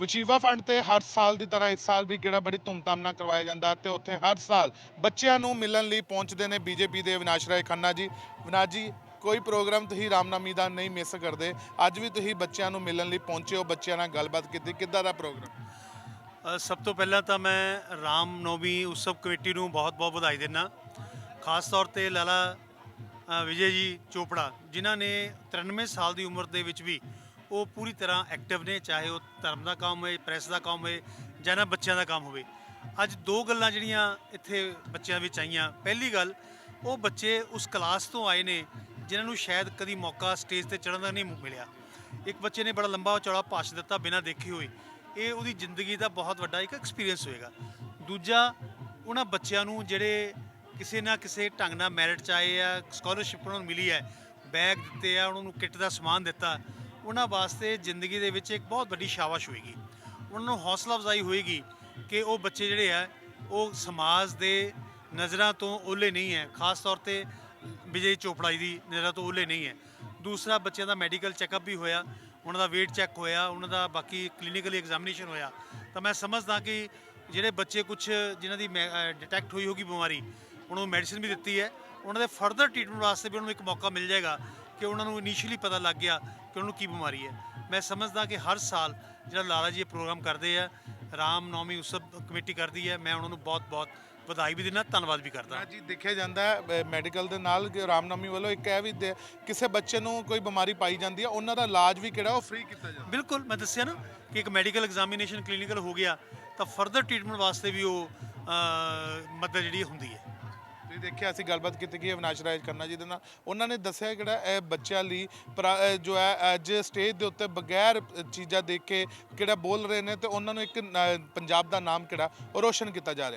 ਵਸ਼ੀਵਾ fund ਤੇ ਹਰ ਸਾਲ ਦੀ ਤਰ੍ਹਾਂ ਇਸ ਸਾਲ ਵੀ ਕਿਹੜਾ ਬੜੀ ਧੂਮਧਾਮ ਨਾਲ ਕਰਵਾਇਆ ਜਾਂਦਾ ਤੇ ਉੱਥੇ ਹਰ ਸਾਲ ਬੱਚਿਆਂ ਨੂੰ ਮਿਲਣ ਲਈ ਪਹੁੰਚਦੇ ਨੇ ਬੀਜੇਪੀ ਦੇ ਅਵਿਨਾਸ਼ ਰਾਏ ਖੰਨਾ ਜੀ। ਵਿਨਾਸ਼ ਜੀ, ਕੋਈ ਪ੍ਰੋਗਰਾਮ ਤੁਸੀਂ ਰਾਮਨਾਮੀ ਦਾ ਨਹੀਂ ਮਿਸ ਕਰਦੇ। ਅੱਜ ਵੀ ਤੁਸੀਂ ਬੱਚਿਆਂ ਨੂੰ ਮਿਲਣ ਲਈ ਪਹੁੰਚੇ ਹੋ, ਬੱਚਿਆਂ ਨਾਲ ਗੱਲਬਾਤ ਕੀਤੀ। ਕਿੱਦਾਂ ਦਾ ਪ੍ਰੋਗਰਾਮ? ਸਭ ਤੋਂ ਪਹਿਲਾਂ ਤਾਂ ਮੈਂ ਰਾਮ ਨੌਮੀ ਉਤਸਵ ਕਮੇਟੀ ਨੂੰ ਬਹੁਤ-ਬਹੁਤ ਵਧਾਈ ਦਿੰਦਾ। ਖਾਸ ਤੌਰ ਤੇ ਲਾਲਾ ਵਿਜੇ ਜੀ ਚੋਪੜਾ, ਜਿਨ੍ਹਾਂ ਨੇ 93 ਸਾਲ ਦੀ ਉਮਰ ਦੇ ਵਿੱਚ ਵੀ ਉਹ ਪੂਰੀ ਤਰ੍ਹਾਂ ਐਕਟਿਵ ਨੇ, ਚਾਹੇ ਉਹ ਧਰਮ ਦਾ ਕੰਮ ਹੋਵੇ ਪ੍ਰੈਸ ਦਾ ਕੰਮ ਹੋਵੇ ਜਾਂ ਨਾ ਬੱਚਿਆਂ ਦਾ ਕੰਮ ਹੋਵੇ। ਅੱਜ ਦੋ ਗੱਲਾਂ ਜਿਹੜੀਆਂ ਇੱਥੇ ਬੱਚਿਆਂ ਵਿੱਚ ਆਈਆਂ। ਪਹਿਲੀ ਗੱਲ, ਉਹ ਬੱਚੇ ਉਸ ਕਲਾਸ ਤੋਂ ਆਏ ਨੇ ਜਿਨ੍ਹਾਂ ਨੂੰ ਸ਼ਾਇਦ ਕਦੀ ਮੌਕਾ ਸਟੇਜ ਤੇ ਚੜ੍ਹਨ ਦਾ ਨਹੀਂ ਮਿਲਿਆ। ਇੱਕ ਬੱਚੇ ਨੇ ਬੜਾ ਲੰਬਾ ਚੌੜਾ ਭਾਸ਼ਣ ਦਿੱਤਾ ਬਿਨਾਂ ਦੇਖੇ ਹੋਏ। ਇਹ ਉਹਦੀ ਜ਼ਿੰਦਗੀ ਦਾ ਬਹੁਤ ਵੱਡਾ ਇੱਕ ਐਕਸਪੀਰੀਅੰਸ ਹੋਏਗਾ। ਦੂਜਾ, ਉਹਨਾਂ ਬੱਚਿਆਂ ਨੂੰ ਜਿਹੜੇ ਕਿਸੇ ਨਾ ਕਿਸੇ ਢੰਗ ਨਾਲ ਮੈਰਿਟ ਚ ਆਏ ਆ ਸਕਾਲਰਸ਼ਿਪ ਉਹਨਾਂ ਨੂੰ ਮਿਲੀ ਹੈ ਬੈਗ ਦਿੱਤੇ ਆ, ਉਹਨਾਂ ਨੂੰ ਕਿੱਟ ਦਾ ਸਮਾਨ ਦਿੱਤਾ ਉਹਨਾਂ ਵਾਸਤੇ ਜ਼ਿੰਦਗੀ ਦੇ ਵਿੱਚ ਇੱਕ ਬਹੁਤ ਵੱਡੀ ਸ਼ਾਬਾਸ਼ ਹੋਏਗੀ। ਉਹਨਾਂ ਨੂੰ ਹੌਸਲਾ ਅਫਜ਼ਾਈ ਹੋਏਗੀ ਕਿ ਉਹ ਬੱਚੇ ਜਿਹੜੇ ਆ, ਉਹ ਸਮਾਜ ਦੇ ਨਜ਼ਰਾਂ ਤੋਂ ਓਲੇ ਨਹੀਂ ਹੈ। ਖਾਸ ਤੌਰ ਤੇ ਵਿਜੇ ਚੋਪੜਾ ਜੀ ਦੀ ਨਜ਼ਰਾਂ ਤੋਂ ਓਲੇ ਨਹੀਂ ਹੈ। ਦੂਸਰਾ ਬੱਚਿਆਂ ਦਾ ਮੈਡੀਕਲ ਚੈੱਕਅਪ ਵੀ ਹੋਇਆ, ਉਹਨਾਂ ਦਾ weight ਚੈੱਕ ਹੋਇਆ, ਉਹਨਾਂ ਦਾ ਬਾਕੀ ਕਲੀਨਿਕਲੀ ਐਗਜ਼ਾਮੀਨੇਸ਼ਨ ਹੋਇਆ। ਤਾਂ ਮੈਂ ਸਮਝਦਾ ਕਿ ਜਿਹੜੇ ਬੱਚੇ ਕੁਝ ਜਿਨ੍ਹਾਂ ਦੀ ਡਿਟੈਕਟ ਹੋਈ ਹੋਗੀ ਬਿਮਾਰੀ, ਉਹਨਾਂ ਨੂੰ ਮੈਡੀਸਿਨ ਵੀ ਦਿੱਤੀ ਹੈ। ਉਹਨਾਂ ਦੇ ਫਰਦਰ ਟ੍ਰੀਟਮੈਂਟ ਵਾਸਤੇ ਵੀ ਉਹਨਾਂ ਨੂੰ ਇੱਕ ਮੌਕਾ ਮਿਲ ਜਾਏਗਾ। ਕਿ ਉਹਨਾਂ ਨੂੰ ਇਨੀਸ਼ੀਅਲੀ ਪਤਾ ਲੱਗ ਗਿਆ ਕਿ ਉਹਨਾਂ ਨੂੰ ਕੀ ਬਿਮਾਰੀ ਹੈ। ਮੈਂ ਸਮਝਦਾ ਕਿ ਹਰ ਸਾਲ ਜਿਹੜਾ ਲਾਲਾ ਜੀ ਇਹ ਪ੍ਰੋਗਰਾਮ ਕਰਦੇ ਆ ਰਾਮ ਨੌਮੀ ਉਤਸਵ ਕਮੇਟੀ ਕਰਦੀ ਹੈ ਮੈਂ ਉਹਨਾਂ ਨੂੰ ਬਹੁਤ-ਬਹੁਤ ਵਧਾਈ ਵੀ ਦਿੰਦਾ ਧੰਨਵਾਦ ਵੀ ਕਰਦਾ। ਜੀ ਦੇਖਿਆ ਜਾਂਦਾ ਮੈਡੀਕਲ ਦੇ ਨਾਲ ਕਿ ਰਾਮਨਾਮੀ ਵੱਲੋਂ ਇੱਕ ਇਹ ਵੀ ਕਿਸੇ ਬੱਚੇ ਨੂੰ ਕੋਈ ਬਿਮਾਰੀ ਪਾਈ ਜਾਂਦੀ ਹੈ ਉਹਨਾਂ ਦਾ ਇਲਾਜ ਵੀ ਕਿਹੜਾ ਉਹ ਫ੍ਰੀ ਕੀਤਾ ਜਾਂਦਾ ਬਿਲਕੁਲ ਮੈਂ ਦੱਸਿਆ ਨਾ ਕਿ ਇੱਕ ਮੈਡੀਕਲ ਐਗਜ਼ਾਮੀਨੇਸ਼ਨ ਕਲੀਨਿਕਲ ਹੋ ਗਿਆ ਤਾਂ ਫਰਦਰ ਟ੍ਰੀਟਮੈਂਟ ਵਾਸਤੇ ਵੀ ਉਹ ਮਦਦ ਜਿਹੜੀ ਹੁੰਦੀ ਹੈ। ਦੇਖਿਆ, ਅਸੀਂ ਗੱਲਬਾਤ ਕੀਤੀ ਗਈ ਅਵਿਨਾਸ਼ ਰਾਜ ਖੰਨਾ ਜੀ ਦੇ ਨਾਲ। ਉਹਨਾਂ ਨੇ ਦੱਸਿਆ ਕਿਹੜਾ ਇਹ ਬੱਚਿਆਂ ਲਈ ਪ੍ਰਾ- ਅਹ ਜੋ ਹੈ, ਅੱਜ ਸਟੇਜ ਦੇ ਉੱਤੇ ਬਗੈਰ ਚੀਜ਼ਾਂ ਦੇਖ ਕੇ ਕਿਹੜਾ ਬੋਲ ਰਹੇ ਨੇ ਤੇ ਉਹਨਾਂ ਨੂੰ ਇੱਕ ਨ- ਪੰਜਾਬ ਦਾ ਨਾਮ ਕਿਹੜਾ ਉਹ ਰੋਸ਼ਨ ਕੀਤਾ ਜਾ ਰਿਹਾ।